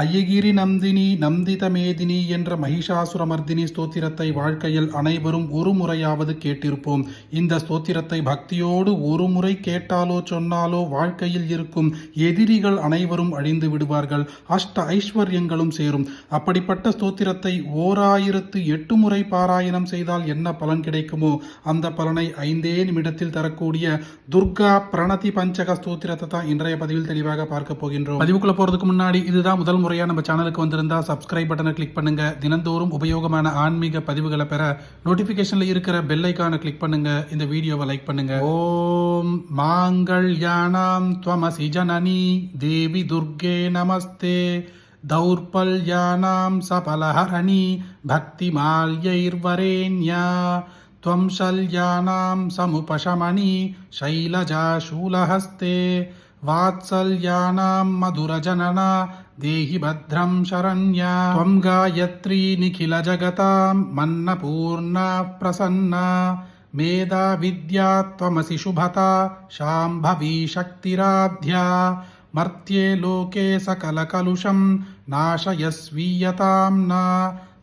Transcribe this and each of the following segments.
ஐயகிரி நந்தினி நந்திதமேதினி என்ற மகிஷாசுரமர்தினி ஸ்தோத்திரத்தை வாழ்க்கையில் அனைவரும் ஒரு முறையாவது கேட்டிருப்போம். இந்த ஸ்தோத்திரத்தை பக்தியோடு ஒரு முறை கேட்டாலோ சொன்னாலோ வாழ்க்கையில் இருக்கும் எதிரிகள் அனைவரும் அழிந்து விடுவார்கள். அஷ்ட ஐஸ்வர்யங்களும் சேரும். அப்படிப்பட்ட ஸ்தோத்திரத்தை ஓராயிரத்து எட்டு முறை பாராயணம் செய்தால் என்ன பலன் கிடைக்குமோ அந்த பலனை ஐந்தே நிமிடத்தில் தரக்கூடிய துர்கா பிரணதி பஞ்சக ஸ்தோத்திரத்தை தான் இன்றைய பதிவில் தெளிவாக பார்க்க போகின்றோம். பதிவுக்குள்ள போறதுக்கு முன்னாடி இதுதான் முதல் முறையா நம்ம சேனலுக்கு வந்திருந்தா சப்ஸ்கிரைப் பட்டனை கிளிக் பண்ணுங்க தினந்தோறும் உபயோகமான ஆன்மீக பதிவுகளை பெற நோட்டிபிகேஷன்ல இருக்கிற பெல் ஐக்கானை கிளிக் பண்ணுங்க இந்த வீடியோவை லைக் பண்ணுங்க ஓம் மாங்கல்யானாம் துவமசி ஜனனி தேவி துர்கே நமஸ்தே दौर्बल्यानां सफलहरणि भक्तिमाल्यैर्वरेण्या त्वं शल्यानां समुपशमनि शैलजाशूलहस्ते వాత్సల్యానాం మధురజననా దేహి భద్రం శరణ్యా. త్వం గాయత్రీ నిఖిల జగతాం మన్నపూర్ణా ప్రసన్నా. మేధా విద్యా త్వమసి శుభత శాంభవీ శక్తిరాధ్యా. మర్త్యే లోకే సకలకలుషం నాశయస్వీయతాంన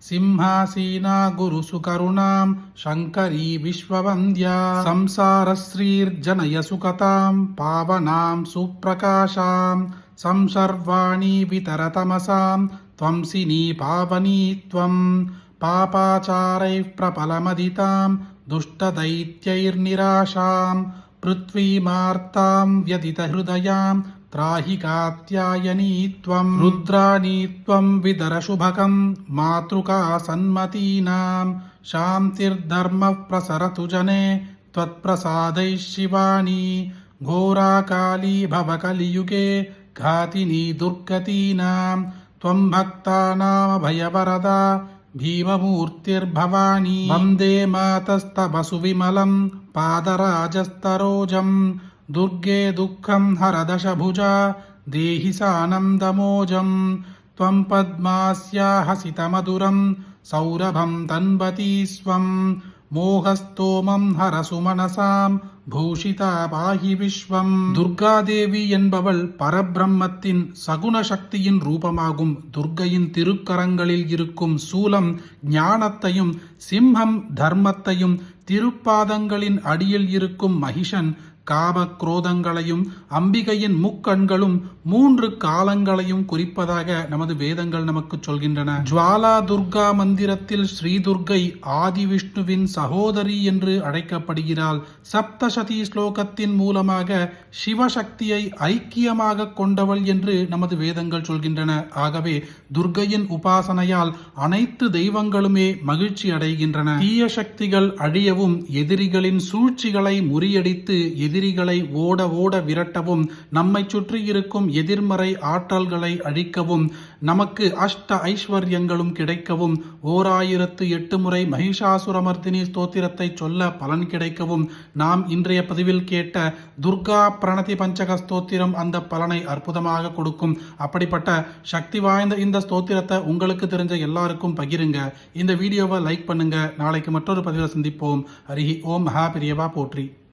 సింహాసీనా గురుసుకరుణాం శంకరీ విశ్వవంద్యా సంసారశ్రీర్జనయ సుకతాం పావనాం సుప్రకాశాం సంసర్వాణి వితరతమసాం త్వంసినీ పావనీ త్వం పాపాచారైః ప్రబలమదితాం దుష్టదైత్యైర్నిరాశాం పృథ్వీమార్తాం వ్యదితహృదయాం त्राहि कात्यायनी त्वं रुद्राणी त्वं विदरशुभकं मातृका सन्मतीनां शान्तिर्धर्मः प्रसरतु जने त्वत्प्रसादैः शिवानी घोराकाली भवकलियुगे घातिनी दुर्गतीनां त्वं भक्तानामभयवरदा भीममूर्तिर्भवानी वन्दे मातस्तव सुविमलं पादराजस्तरोजम् दुर्गे दुःखं हरदशभुजा देहि सानन्दमोजं त्वं पद्मास्या हसितमधुरं सौरभं तन्वती स्वं மோகஸ்தோமம் ஹரசு மனசாம் பூஷிதா பாஹி விஸ்வம் துர்காதேவி என்பவள் பரபிரம்மத்தின் சகுண சக்தியின் ரூபமாகும் துர்கையின் திருக்கரங்களில் இருக்கும் சூலம் ஞானத்தையும் சிம்ஹம் தர்மத்தையும் திருப்பாதங்களின் அடியில் இருக்கும் மகிஷன் காம குரோதங்களையும் அம்பிகையின் முக்கண்களும் மூன்று காலங்களையும் குறிப்பதாக நமது வேதங்கள் நமக்கு சொல்கின்றன. ஜுவாலா துர்கா மந்திரத்தில் ஸ்ரீ துர்கை ஆதி விஷ்ணுவின் சகோதரி என்று அழைக்கப்படுகிறாள். சப்தசதி ஸ்லோகத்தின் மூலமாக சிவசக்தியை ஐக்கியமாக கொண்டவள் என்று நமது வேதங்கள் சொல்கின்றன. ஆகவே துர்கையின் உபாசனையால் அனைத்து தெய்வங்களுமே மகிழ்ச்சி அடைகின்றன தீய சக்திகள் அழியவும் எதிரிகளின் சூழ்ச்சிகளை முறியடித்து எதிரிகளை ஓட ஓட விரட்டவும் நம்மை சுற்றி இருக்கும் எதிர்மறை ஆற்றல்களை அழிக்கவும் நமக்கு அஷ்ட ஐஸ்வர்யங்களும் கிடைக்கவும் ஓர் ஆயிரத்து எட்டு முறை மகிஷாசுரமர்த்தினி ஸ்தோத்திரத்தை சொல்ல பலன் கிடைக்கவும் நாம் இன்றைய பதிவில் கேட்ட துர்கா பிரணதி பஞ்சக ஸ்தோத்திரம் அந்த பலனை அற்புதமாக கொடுக்கும். அப்படிப்பட்ட சக்தி வாய்ந்த இந்த ஸ்தோத்திரத்தை உங்களுக்கு தெரிஞ்ச எல்லாருக்கும் பகிருங்க. இந்த வீடியோவை லைக் பண்ணுங்க. நாளைக்கு மற்றொரு பதிவில் சந்திப்போம். ஹரிஹி ஓம். மகா பிரியவா போற்றி.